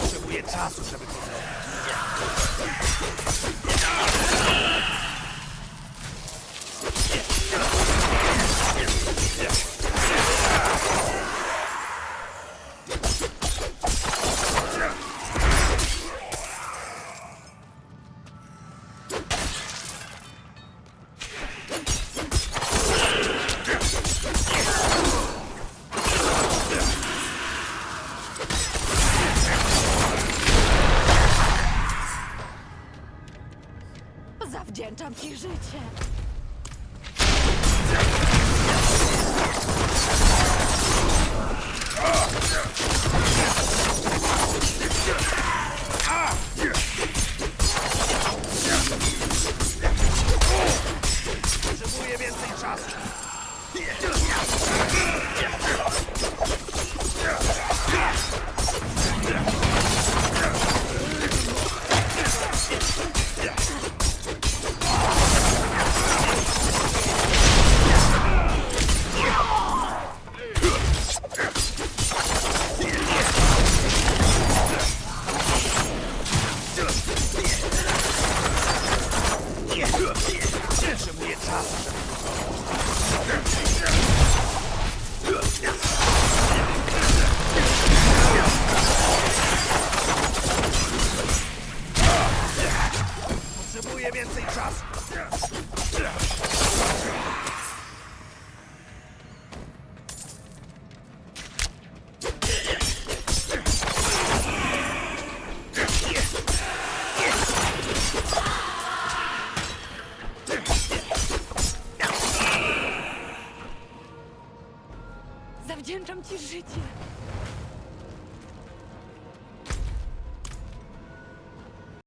Potrzebuję czasu, żeby to Zawdzięczam ci życie. Więcej czasu. Zawdzięczam ci życie.